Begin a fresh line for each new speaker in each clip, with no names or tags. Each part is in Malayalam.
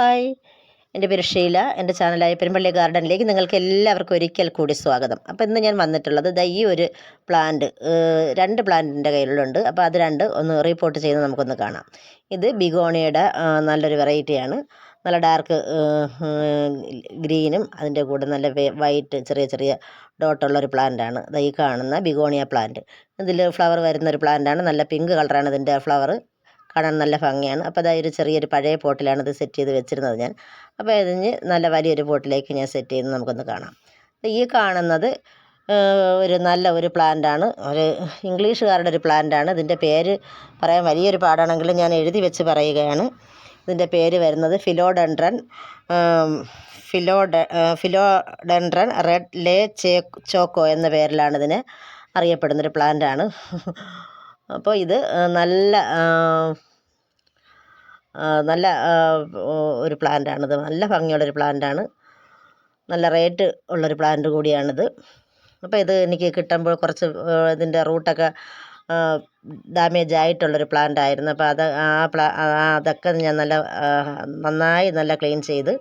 ഹായ്. എന്റെ പേര് ഷീല. എന്റെ ചാനലായ പെരുമ്പള്ളി ഗാർഡനിലേക്ക് നിങ്ങൾക്ക് എല്ലാവർക്കും ഒരിക്കൽ കൂടി സ്വാഗതം. അപ്പോൾ ഇന്ന് ഞാൻ വന്നിട്ടുള്ളത് ദാ ഈ ഒരു പ്ലാന്റ് രണ്ട് പ്ലാന്റ് എന്റെ കയ്യിലുണ്ട്. അപ്പോൾ അത് രണ്ട് ഒന്ന് റിപ്പോർട്ട് ചെയ്ത് നമുക്കൊന്ന് കാണാം. ഇത് ബിഗോണിയുടെ നല്ലൊരു വെറൈറ്റിയാണ് നല്ല ഡാർക്ക് ഗ്രീനും അതിന്റെ കൂടെ നല്ല വൈറ്റ് ചെറിയ ചെറിയ ഡോട്ടുള്ള ഒരു പ്ലാന്റാണ് ദാ ഈ കാണുന്ന ബിഗോണിയ പ്ലാന്റ് ഇതിൽ ഫ്ലവർ വരുന്ന ഒരു പ്ലാന്റാണ് നല്ല പിങ്ക് കളറാണ് ഇതിന്റെ ഫ്ലവർ കാണാൻ നല്ല ഭംഗിയാണ്. അപ്പോൾ അതായത് ഒരു ചെറിയൊരു പഴയ പോട്ടിലാണ് ഇത് സെറ്റ് ചെയ്ത് വെച്ചിരുന്നത് ഞാൻ. അപ്പോൾ ഇതിന് നല്ല വലിയൊരു പോട്ടിലേക്ക് ഞാൻ സെറ്റ് ചെയ്ത് നമുക്കൊന്ന് കാണാം. ഈ കാണുന്നത് ഒരു നല്ല ഒരു പ്ലാന്റാണ് ഒരു ഇംഗ്ലീഷുകാരുടെ ഒരു പ്ലാന്റാണ് ഇതിന്റെ പേര് പറയാൻ വലിയൊരു പാടാണെങ്കിലും ഞാൻ എഴുതി വെച്ച് പറയുകയാണ്. ഇതിന്റെ പേര് വരുന്നത് ഫിലോഡൻഡ്രൻ ഫിലോഡ ഫിലോഡൻഡ്രൻ റെഡ് ലേ ചേ ചോക്കോ എന്ന പേരിലാണ് ഇതിനെ അറിയപ്പെടുന്നൊരു പ്ലാന്റാണ് അപ്പോൾ ഇത് നല്ല നല്ല ഒരു പ്ലാന്റാണിത്. നല്ല ഭംഗിയുള്ളൊരു പ്ലാന്റാണ്. നല്ല റേറ്റ് ഉള്ളൊരു പ്ലാന്റ് കൂടിയാണിത്. അപ്പോൾ ഇത് എനിക്ക് കിട്ടുമ്പോൾ കുറച്ച് ഇതിന്റെ റൂട്ടൊക്കെ ഡാമേജ് ആയിട്ടുള്ളൊരു പ്ലാന്റ് ആയിരുന്നു അപ്പോൾ അത് ആ പ്ലാ അതൊക്കെ ഞാൻ നല്ല നന്നായി നല്ല ക്ലീൻ ചെയ്ത്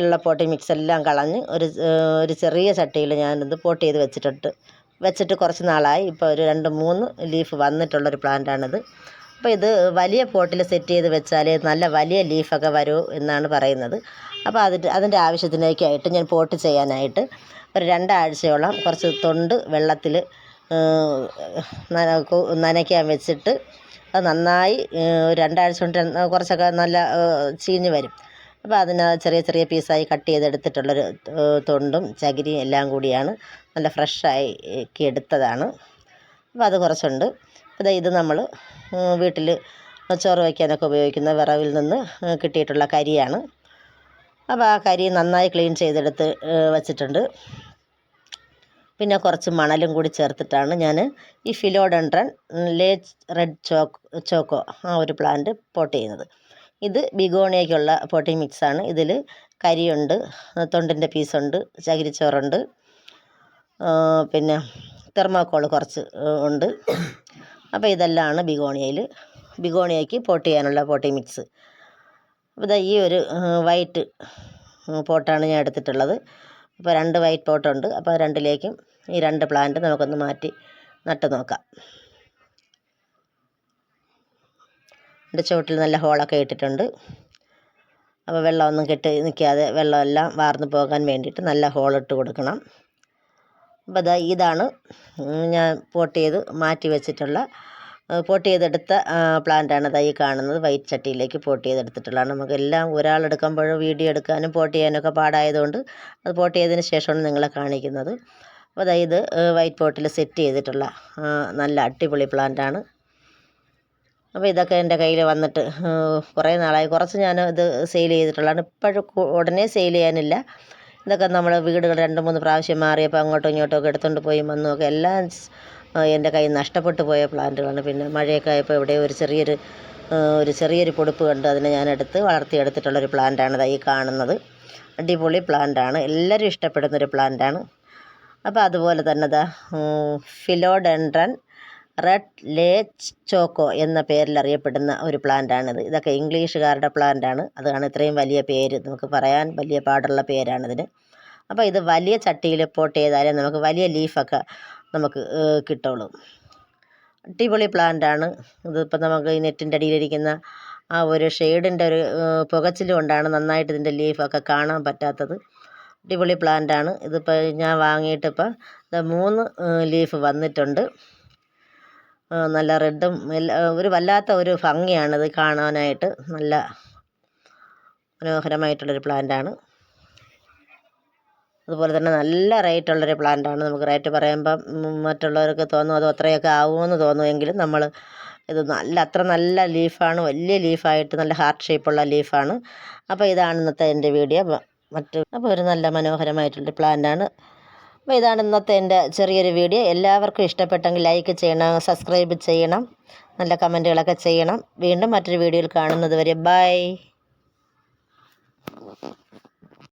എല്ലാ പോട്ടി മിക്സ് എല്ലാം കളഞ്ഞ് ഒരു ഒരു ചെറിയ ചട്ടിയിൽ ഞാനിത് പോട്ട് ചെയ്ത് വെച്ചിട്ടുണ്ട്. വെച്ചിട്ട് കുറച്ച് നാളായി. ഇപ്പോൾ ഒരു രണ്ട് മൂന്ന് ലീഫ് വന്നിട്ടുള്ളൊരു പ്ലാന്റാണിത് അപ്പോൾ ഇത് വലിയ പോട്ടിൽ സെറ്റ് ചെയ്ത് വെച്ചാൽ നല്ല വലിയ ലീഫൊക്കെ വരൂ എന്നാണ് പറയുന്നത്. അപ്പോൾ അതിന്റെ അതിന്റെ ആവശ്യത്തിനേക്കായിട്ട് ഞാൻ പോട്ട് ചെയ്യാനായിട്ട് ഒരു രണ്ടാഴ്ചയോളം കുറച്ച് തൊണ്ട് വെള്ളത്തിൽ നനയ്ക്കാൻ വെച്ചിട്ട് അത് നന്നായി രണ്ടാഴ്ച കൊണ്ട് കുറച്ചൊക്കെ നല്ല ചീഞ്ഞ് വരും. അപ്പോൾ അതിന് ചെറിയ ചെറിയ പീസായി കട്ട് ചെയ്തെടുത്തിട്ടുള്ളൊരു തൊണ്ടും ചകിരിയും എല്ലാം കൂടിയാണ് നല്ല ഫ്രഷായി എടുത്തതാണ്. അപ്പോൾ അത് കുറച്ചുണ്ട്. അപ്പോൾ ഇത് നമ്മൾ വീട്ടിൽ ചോറ് വയ്ക്കാനൊക്കെ ഉപയോഗിക്കുന്ന വിറവിൽ നിന്ന് കിട്ടിയിട്ടുള്ള കരിയാണ്. അപ്പോൾ ആ കരി നന്നായി ക്ലീൻ ചെയ്തെടുത്ത് വച്ചിട്ടുണ്ട്. പിന്നെ കുറച്ച് മണലും കൂടി ചേർത്തിട്ടാണ് ഞാൻ ഈ ഫിലോഡൻഡ്രൻ ലേ റെഡ് ചോക്ക് ചോക്കോ ആ ഒരു പ്ലാന്റ് പോട്ട് ചെയ്യുന്നത്. ഇത് ബിഗോണിയയ്ക്കുള്ള പ്രോട്ടീൻ മിക്സാണ് ഇതിൽ കരിയുണ്ട് തൊണ്ടിന്റെ പീസുണ്ട് ചകിരിച്ചോറുണ്ട് പിന്നെ തെർമോക്കോൾ കുറച്ച് ഉണ്ട്. അപ്പോൾ ഇതെല്ലാമാണ് ബിഗോണിയയിൽ ബിഗോണിയയ്ക്ക് പോട്ട് ചെയ്യാനുള്ള പോട്ടി മിക്സ് അപ്പോൾ ഇതാ ഈ ഒരു വൈറ്റ് പോട്ടാണ് ഞാൻ എടുത്തിട്ടുള്ളത്. അപ്പോൾ രണ്ട് വൈറ്റ് പോട്ടുണ്ട് അപ്പോൾ രണ്ടിലേക്കും ഈ രണ്ട് പ്ലാന്റ് നമുക്കൊന്ന് മാറ്റി നട്ട് നോക്കാം. എന്റെ ചുവട്ടിൽ നല്ല ഹോളൊക്കെ ഇട്ടിട്ടുണ്ട്. അപ്പോൾ വെള്ളമൊന്നും കെട്ടി നിൽക്കാതെ വെള്ളമെല്ലാം വാർന്നു പോകാൻ വേണ്ടിയിട്ട് നല്ല ഹോളിട്ട് കൊടുക്കണം. അപ്പോൾ ഇതാ ഇതാണ് ഞാൻ പോട്ട് ചെയ്ത് മാറ്റി വെച്ചിട്ടുള്ള പോട്ട് ചെയ്തെടുത്ത പ്ലാന്റാണ് ഈ കാണുന്നത്. വൈറ്റ് ചട്ടിയിലേക്ക് പോട്ട് ചെയ്തെടുത്തിട്ടുള്ളതാണ്. നമുക്കെല്ലാം ഒരാളെടുക്കുമ്പോഴും വീഡിയോ എടുക്കാനും പോട്ട് ചെയ്യാനൊക്കെ പാടായതുകൊണ്ട് അത് പോട്ട് ചെയ്തതിന് ശേഷമാണ് നിങ്ങളെ കാണിക്കുന്നത്. അപ്പോൾ അതായത് വൈറ്റ് പോട്ടിൽ സെറ്റ് ചെയ്തിട്ടുള്ള നല്ല അടിപൊളി പ്ലാന്റാണ്. അപ്പോൾ ഇതൊക്കെ എന്റെ കയ്യിൽ വന്നിട്ട് കുറേ നാളായി. കുറച്ച് ഞാൻ ഇത് സെയിൽ ചെയ്തിട്ടുള്ളതാണ്. ഇപ്പോഴും ഉടനെ സെയിൽ ചെയ്യാനില്ല. ഇതൊക്കെ നമ്മൾ വീടുകൾ രണ്ട് മൂന്ന് പ്രാവശ്യം മാറിയപ്പോൾ അങ്ങോട്ടും ഇങ്ങോട്ടും ഒക്കെ എടുത്തുകൊണ്ട് പോയി വന്നുമൊക്കെ എല്ലാം എന്റെ കയ്യിൽ നഷ്ടപ്പെട്ടു പോയ പ്ലാന്റുകളാണ്. പിന്നെ മഴയൊക്കെ ആയപ്പോൾ ഇവിടെ ഒരു ചെറിയൊരു ഒരു ചെറിയൊരു പൊടുപ്പ് കണ്ട് അതിനെ ഞാൻ എടുത്ത് വളർത്തിയെടുത്തിട്ടുള്ളൊരു പ്ലാന്റാണ് ഈ കാണുന്നത്. അടിപൊളി പ്ലാന്റാണ്. എല്ലാവരും ഇഷ്ടപ്പെടുന്നൊരു പ്ലാന്റാണ്. അപ്പോൾ അതുപോലെ തന്നെ ദാ ഫിലോഡെൻഡ്രൻ റെഡ് ലേ ചോക്കോ എന്ന പേരിൽ അറിയപ്പെടുന്ന ഒരു പ്ലാന്റാണിത് ഇതൊക്കെ ഇംഗ്ലീഷുകാരുടെ ആണ്. അതാണ് ഇത്രയും വലിയ പേര്. നമുക്ക് പറയാൻ വലിയ പാടുള്ള പേരാണിതിന്. അപ്പോൾ ഇത് വലിയ ചട്ടിയിൽ പോട്ട് ചെയ്താലേ നമുക്ക് വലിയ ലീഫൊക്കെ നമുക്ക് കിട്ടുള്ളൂ. അടിപൊളി പ്ലാന്റാണ് ഇതിപ്പോൾ നമുക്ക് ഈ നെറ്റിന്റെ അടിയിലിരിക്കുന്ന ആ ഒരു ഷെയ്ഡിന്റെ ഒരു പുകച്ചിൽ കൊണ്ടാണ് നന്നായിട്ട് ഇതിന്റെ ലീഫൊക്കെ കാണാൻ പറ്റാത്തത്. അടിപൊളി പ്ലാന്റ് പ്ലാന്റാണ് ഇതിപ്പോൾ ഞാൻ വാങ്ങിയിട്ടിപ്പോൾ മൂന്ന് ലീഫ് വന്നിട്ടുണ്ട്. നല്ല റെഡും എല്ലാം ഒരു വല്ലാത്ത ഒരു ഭംഗിയാണിത് കാണാനായിട്ട്. നല്ല മനോഹരമായിട്ടുള്ളൊരു പ്ലാന്റാണ്. അതുപോലെ തന്നെ നല്ല റേറ്റ് ഉള്ളൊരു പ്ലാന്റാണ് നമുക്ക് റേറ്റ് പറയുമ്പം മറ്റുള്ളവർക്ക് തോന്നും അത് അത്രയൊക്കെ ആവുമെന്ന് തോന്നുമെങ്കിലും നമ്മൾ ഇത് നല്ല അത്ര നല്ല ലീഫാണ് വലിയ ലീഫായിട്ട് നല്ല ഹാർട്ട് ഷേപ്പുള്ള ലീഫാണ്. അപ്പോൾ ഇതാണ് ഇന്നത്തെ എന്റെ വീഡിയോ. മറ്റ് അപ്പോൾ ഒരു നല്ല മനോഹരമായിട്ടുള്ള പ്ലാന്റാണ്. അപ്പോൾ ഇതാണ് ഇന്നത്തെ എന്റെ ചെറിയൊരു വീഡിയോ. എല്ലാവർക്കും ഇഷ്ടപ്പെട്ടെങ്കിൽ ലൈക്ക് ചെയ്യണം സബ്സ്ക്രൈബ് ചെയ്യണം നല്ല കമന്റുകളൊക്കെ ചെയ്യണം. വീണ്ടും മറ്റൊരു വീഡിയോയിൽ കാണുന്നത് വരെ ബൈ